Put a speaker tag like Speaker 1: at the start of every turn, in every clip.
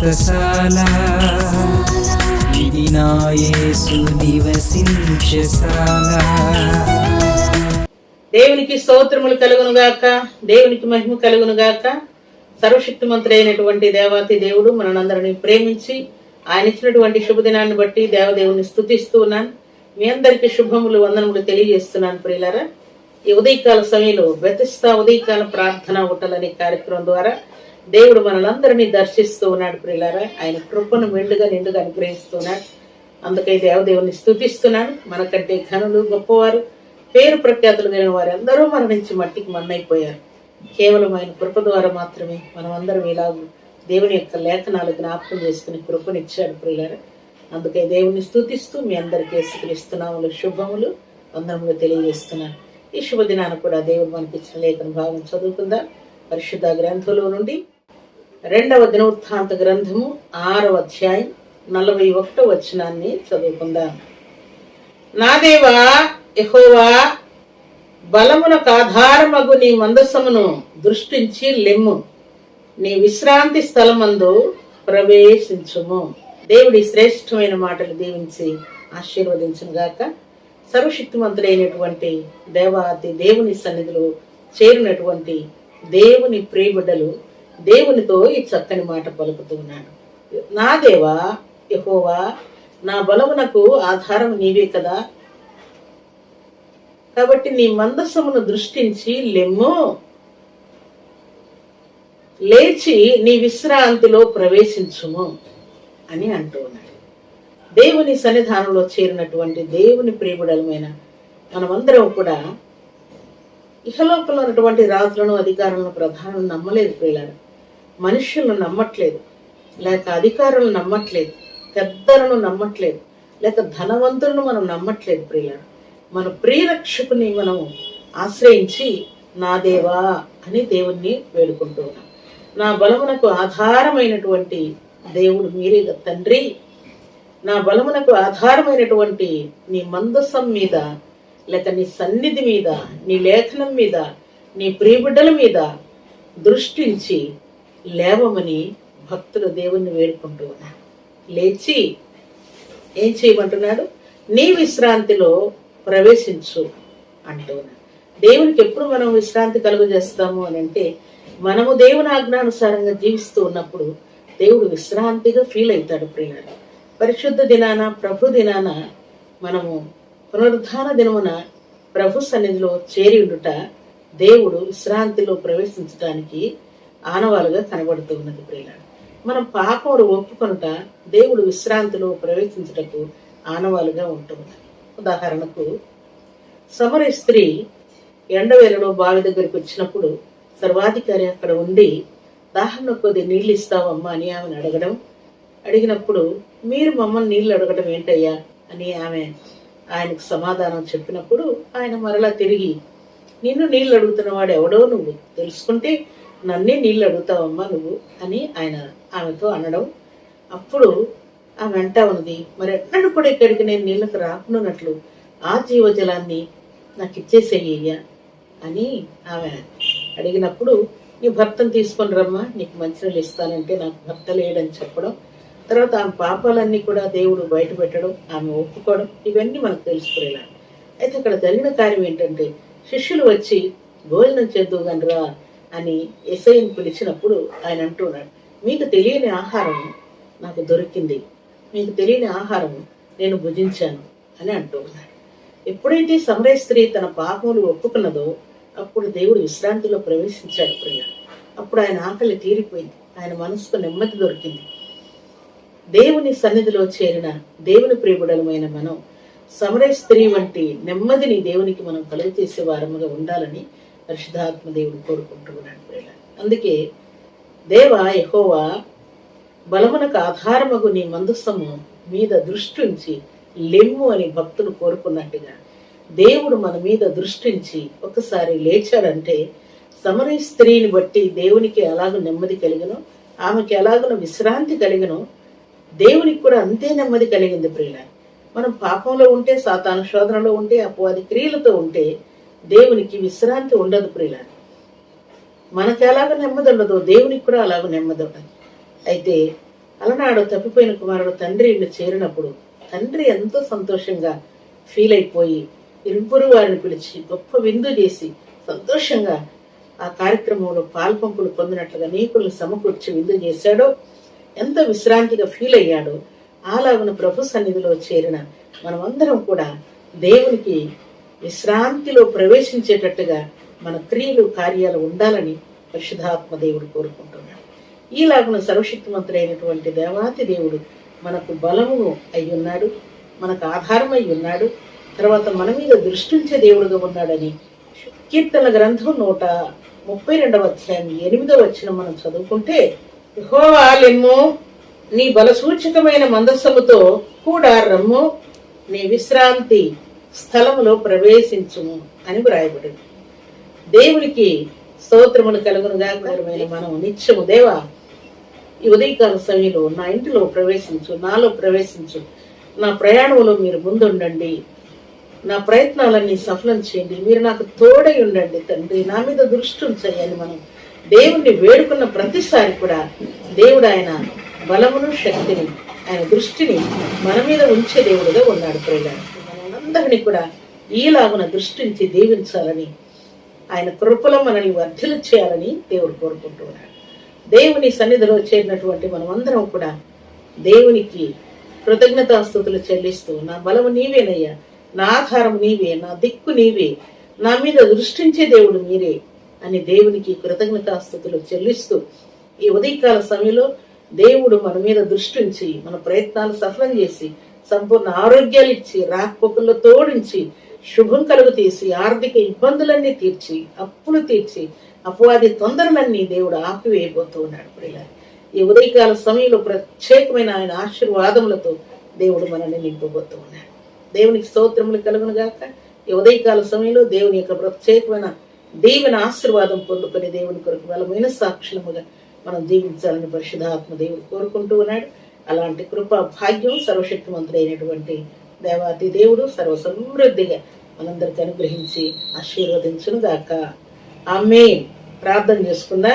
Speaker 1: వ్రతశాల ఇది నివసించశాల
Speaker 2: దేవునికి స్తోత్రములు కలుగును గాక. దేవునికి మహిమ కలుగును గాక. సర్వశక్తిమంతుడు అయినటువంటి దేవాతి దేవుడు మనందరిని ప్రేమించి ఆయన ఇచ్చినటువంటి శుభదినాన్ని బట్టి దేవదేవుని స్థుతిస్తూ ఉన్నాను. మీ అందరికీ శుభములు వందనములు తెలియజేస్తున్నాను ప్రియులరా. ఈ ఉదయకాల సమయంలో వ్యతిస్త ఉదయకాల ప్రార్థన ఉట్టలనే కార్యక్రమం ద్వారా దేవుడు మనలందరినీ దర్శిస్తూ ఉన్నాడు ప్రియులారా. ఆయన కృపను మెండుగా నిండుగా అనుగ్రహిస్తున్నాడు. అందుకై దేవదేవుని స్థుతిస్తున్నాడు మనకంటే ఘనులు గొప్పవారు పేరు ప్రఖ్యాతులు కలిగిన వారందరూ మన నుంచి మట్టికి మన్నైపోయారు. కేవలం ఆయన కృప ద్వారా మాత్రమే మనం అందరం ఇలాగూ దేవుని యొక్క లేఖనాలు జ్ఞాపకం చేసుకుని కృపనిచ్చాడు ప్రియులారా. అందుకే దేవుని స్థుతిస్తూ మీ అందరికీ యేసుక్రీస్తునాములు శుభములు వందనములు తెలియజేస్తున్నాను. ఈ శుభదినాన్ని కూడా దేవుడు మనకి ఇచ్చిన లేఖన భాగం చదువుకుందాం. పరిశుద్ధ గ్రంథంలో నుండి రెండవ దినవృత్తాంత గ్రంథము ఆరవ అధ్యాయం నలభై ఒకటో వచనాన్ని చదువుకుందాం. నా దేవా యెహోవా బలమునకు ఆధారమగు నీ మందసమును దృష్టించి లెమ్ము. నీ విశ్రాంతి స్థలమందు ప్రవేశించుము. దేవుడి శ్రేష్టమైన మాటలు దీవించి ఆశీర్వదించును గాక. సర్వశక్తిమంతుడైనటువంటి దేవాతి దేవుని సన్నిధిలో చేరినటువంటి దేవుని ప్రియబిడ్డలు దేవునితో ఈ చక్కని మాట పలుకుతూ ఉన్నాడు నా దేవా యహోవా నా బలమునకు ఆధారం నీవే కదా. కాబట్టి నీ మందసమును దృష్టించి లెమ్ము. లేచి నీ విశ్రాంతిలో ప్రవేశించుము అని అంటూ ఉన్నాడు. దేవుని సన్నిధానంలో చేరినటువంటి దేవుని ప్రియబుడలమైన మనమందరం కూడా ఇహలోకంలో ఉన్నటువంటి రాజులను అధికారులను ప్రధానులను నమ్మలేదు ప్రియులారు. మనుషులను నమ్మట్లేదు లేక అధికారులను నమ్మట్లేదు పెద్దలను నమ్మట్లేదు లేక ధనవంతులను మనం నమ్మట్లేదు ప్రియులను మన ప్రియరక్షకుని మనం ఆశ్రయించి నా దేవా అని దేవుణ్ణి వేడుకుంటున్నాం నా బలమునకు ఆధారమైనటువంటి దేవుడు మీరే తండ్రి. నా బలమునకు ఆధారమైనటువంటి నీ మందసం మీద లేక నీ సన్నిధి మీద నీ లేఖనం మీద నీ ప్రియబిడ్డల మీద దృష్టించి లేవమని భక్తులు దేవుణ్ణి వేడుకుంటూ ఉన్నారు. లేచి ఏం చేయమంటున్నాడు? నీ విశ్రాంతిలో ప్రవేశించు అంటూ ఉన్నాడు దేవునికి ఎప్పుడు మనం విశ్రాంతి కలుగజేస్తాము అని అంటే మనము దేవుని ఆజ్ఞానుసారంగా జీవిస్తూ ఉన్నప్పుడు దేవుడు విశ్రాంతిగా ఫీల్ అవుతాడు ప్రియుడు పరిశుద్ధ దినాన ప్రభు దినాన మనము పునరుద్ధాన దినమున ప్రభు సన్నిధిలో చేరి ఉండుట దేవుడు విశ్రాంతిలో ప్రవేశించడానికి ఆనవాలుగా కనబడుతూ ఉన్నది ప్రియులారు మనం పాపములు ఒప్పుకొనుట దేవుడు విశ్రాంతిలో ప్రవేశించుటకు ఆనవాలుగా ఉంటుంది ఉదాహరణకు సమర స్త్రీ ఎండవేళలో బావి దగ్గరికి వచ్చినప్పుడు సర్వాధికారి అక్కడ ఉండి దాహంలో కొద్ది నీళ్ళు ఇస్తావమ్మా అని ఆమెను అడగడం. అడిగినప్పుడు మీరు మమ్మల్ని నీళ్ళు అడగడం ఏంటయ్యా? అని ఆమె ఆయనకు సమాధానం చెప్పినప్పుడు ఆయన మరలా తిరిగి నిన్ను నీళ్ళు అడుగుతున్న వాడు ఎవడో నువ్వు తెలుసుకుంటే నన్నే నీళ్ళు అడుగుతావమ్మా నువ్వు అని ఆయన ఆమెతో అనడం. అప్పుడు ఆమె అంటా ఉన్నది మరి ఎన్నడూ కూడా ఇక్కడికి నేను నీళ్ళకు రాకున్నట్లు ఆ జీవజలాన్ని నాకు ఇచ్చేసేయ్యా అని ఆమె అడిగినప్పుడు నీ భర్తను తీసుకొని రమ్మా నీకు మంచినీళ్ళు ఇస్తానంటే నాకు భర్త లేడని చెప్పడం. తర్వాత ఆమె పాపాలన్నీ కూడా దేవుడు బయట పెట్టడం ఆమె ఒప్పుకోవడం ఇవన్నీ మనకు తెలుసుకునేలా. అయితే అక్కడ జరిగిన కార్యం ఏంటంటే శిష్యులు వచ్చి భోజనం చేద్దు రా అని ఎస్ఐని పిలిచినప్పుడు ఆయన అంటున్నాడు మీకు తెలియని ఆహారం నాకు దొరికింది. మీకు తెలియని ఆహారం నేను భుజించాను అని అంటూ ఉన్నాడు. ఎప్పుడైతే సమరయ స్త్రీ తన పాపములు ఒప్పుకున్నదో అప్పుడు దేవుడు విశ్రాంతిలో ప్రవేశించాడు ప్రియ. అప్పుడు ఆయన ఆకలి తీరిపోయింది. ఆయన మనసుకు నెమ్మది దొరికింది. దేవుని సన్నిధిలో చేరిన దేవుని ప్రియబుడలమైన మనం సమరయ స్త్రీ వంటి నెమ్మదిని దేవునికి మనం కలుగు చేసే వారముగా ఉండాలని పరిశుధాత్మదేవుడు దేవుడు. కోరుకుంటూ అందుకే దేవ యహోవా బలమునకు ఆధారమగు నీ మందస్సము మీద దృష్టించి లెమ్ము అని భక్తులు కోరుకున్నట్టుగా దేవుడు మన మీద దృష్టించి ఒకసారి లేచాడంటే సమరీ స్త్రీని బట్టి దేవునికి ఎలాగో నెమ్మది కలిగినో ఆమెకి ఎలాగనో విశ్రాంతి కలిగినో దేవునికి కూడా అంతే నెమ్మది కలిగింది ప్రియుల మనం పాపంలో ఉంటే సాతాను శోధనలో ఉంటే అపవాది క్రియలతో ఉంటే దేవునికి విశ్రాంతి ఉండదు ప్రియుల మనకి ఎలాగ నెమ్మది ఉండదు దేవునికి కూడా అలాగ నెమ్మది ఉండదు అయితే అలనాడు తప్పిపోయిన కుమారుడు తండ్రి ఇల్లు చేరినప్పుడు తండ్రి ఎంతో సంతోషంగా ఫీల్ అయిపోయి ఇరువురు వారిని పిలిచి గొప్ప విందు చేసి సంతోషంగా ఆ కార్యక్రమంలో పాల్పంపులు పొందినట్లుగా నీకులను సమకూర్చి విందు చేశాడో ఎంత విశ్రాంతిగా ఫీల్ అయ్యాడో అలాగున ప్రభు సన్నిధిలో చేరిన మనమందరం కూడా దేవునికి విశ్రాంతిలో ప్రవేశించేటట్టుగా మన క్రియలు కార్యాలు ఉండాలని పరిశుధాత్మ దేవుడు కోరుకుంటున్నాడు. ఈలాగున సర్వశక్తిమంతుడైనటువంటి దేవాతి దేవుడు మనకు బలము అయి ఉన్నాడు మనకు ఆధారం అయి ఉన్నాడు తర్వాత మన మీద దృష్టించే దేవుడుగా ఉన్నాడని కీర్తన గ్రంథం నూట ముప్పై రెండవ అధ్యాయం ఎనిమిదవ వచ్చిన మనం చదువుకుంటే యెహోవా నీ బలసూచకమైన మందస్సముతో కూడా రమ్ము నీ విశ్రాంతి స్థలములో ప్రవేశించుము అని వ్రాయబడింది. దేవునికి స్తోత్రములు కలుగునుగా మనం నిత్యము దేవా ఈ ఉదయకాల సమయంలో నా ఇంటిలో ప్రవేశించు నాలో ప్రవేశించు. నా ప్రయాణంలో మీరు ముందుండండి. నా ప్రయత్నాలన్నీ సఫలం చేయండి. మీరు నాకు తోడై ఉండండి తండ్రి. నా మీద దృష్టి ఉంచండి మనం దేవుణ్ణి వేడుకున్న ప్రతిసారి కూడా దేవుడు ఆయన బలమును శక్తిని ఆయన దృష్టిని మన మీద ఉంచే దేవుడుగా ఉన్నాడు ప్రియుల అందరినీ కూడా ఈలాగున దృష్టించి దీవించాలని ఆయన కృపలో మనల్ని వర్ధులు చేయాలని దేవుడు కోరుకుంటున్నాడు దేవుని సన్నిధిలో చేరినటువంటి మనమందరం కూడా దేవునికి కృతజ్ఞతాస్థుతులు చెల్లిస్తూ నా బలము నీవేనయ్యా నా ఆధారం నీవే నా దిక్కు నీవే నా మీద దృష్టించే దేవుడు మీరే అని దేవునికి కృతజ్ఞతాస్థుతులు చెల్లిస్తూ ఈ ఉదయకాల సమయంలో దేవుడు మన మీద దృష్టించి మన ప్రయత్నాలు సఫలం చేసి సంపూర్ణ ఆరోగ్యాలు ఇచ్చి రాకపోకల్లో తోడించి శుభం కలుగు తీసి ఆర్థిక ఇబ్బందులన్నీ తీర్చి అప్పులు తీర్చి అపవాది తొందరలన్నీ దేవుడు ఆపివేయబోతూ ఉన్నాడు. ప్రియుల ఈ ఉదయకాల సమయంలో ప్రత్యేకమైన ఆయన ఆశీర్వాదములతో దేవుడు మనల్ని నింపబోతూ ఉన్నాడు. దేవునికి స్తోత్రములు కలుగును గాక. ఈ ఉదయకాల సమయంలో దేవుని యొక్క ప్రత్యేకమైన దేవుని ఆశీర్వాదం పొందుకొని దేవుని కొరకు బలమైన సాక్షణముగా మనం జీవించాలని పరిశుధాత్మ దేవుడు కోరుకుంటూ ఉన్నాడు. అలాంటి కృప భాగ్యం సర్వశక్తివంతుడైనటువంటి దేవాతి దేవుడు సర్వ సమృద్ధిగా మనందరికీ అనుగ్రహించి ఆశీర్వదించును గాక. ఆమె ప్రార్థన చేసుకుందా?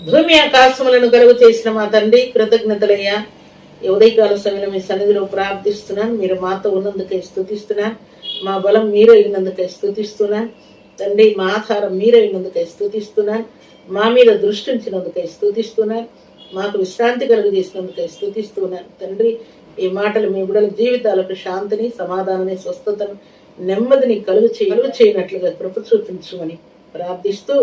Speaker 2: భూమి ఆకాశములను కలుగు చేసిన మా తండ్రి కృతజ్ఞతలయ్యా. ఉదయకాల సమయంలో మీ సన్నిధిలో ప్రార్థిస్తున్నాను. మీరు మాతో ఉన్నందుకై స్థుతిస్తున్నాను మా బలం మీరే అయినందుకై స్థుతిస్తున్నాను తండ్రి మా ఆధారం మీరే అయినందుకై స్థుతిస్తున్నాను మా మీద దృష్టించినందుకే స్థుతిస్తున్నాను మాకు విశ్రాంతి కలుగు చేసినందుకై స్థుతిస్తున్నాను తండ్రి ఈ మాటలు మీ బిడ్డల జీవితాలకు శాంతిని సమాధానాన్ని స్వస్థతను నెమ్మదిని కలుగు చేయ కలుగు చేయనట్లుగా కృప చూపించమని ప్రార్థిస్తూ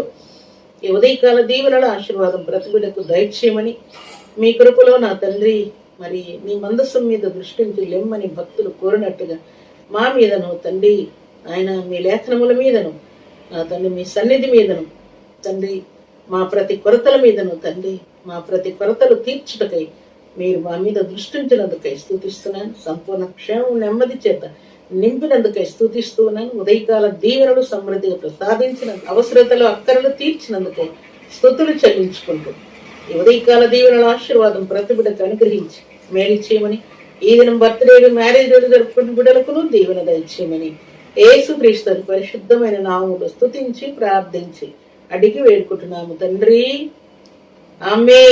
Speaker 2: ఈ ఉదయకాల దీవెనల ఆశీర్వాదం ప్రతిబిడకు దయచేయమని మీ కృపలో నా తండ్రి మరి నీ మందస్సు మీద దృష్టించి లెమ్మని భక్తులు కోరినట్టుగా మా మీదను తండ్రి ఆయన మీ లేఖనముల మీదను నా తండ్రి మీ సన్నిధి మీదను తండ్రి మా ప్రతి కొరతల మీదను తండ్రి మా ప్రతి కొరతలు తీర్చుటకై మీరు మా మీద దృష్టించినందుకై స్థుతిస్తున్నాను సంపూర్ణ క్షేమం నెమ్మది చేత నింపినందుకై స్థుతిస్తున్నాను ఉదయకాల దీవెనలు సమృద్ధిగా ప్రసాదించిన అవసరతలు అక్కరలు తీర్చినందుకై స్థుతులు చెల్లించుకుంటూ ఈ ఉదయకాల దీవెనల ఆశీర్వాదం ప్రతి బిడ్డకు అనుగ్రహించి మేలు చేయమని ఈ దినం బర్త్డేలు మ్యారేజ్ రోజు జరుపుకున్న బిడ్డలకును దీవెన దయచేయమని ఏసు క్రీస్తు పరిశుద్ధమైన నామములు స్థుతించి ప్రార్థించి అడిగి వేడుకుంటున్నాము తండ్రి. ఆమె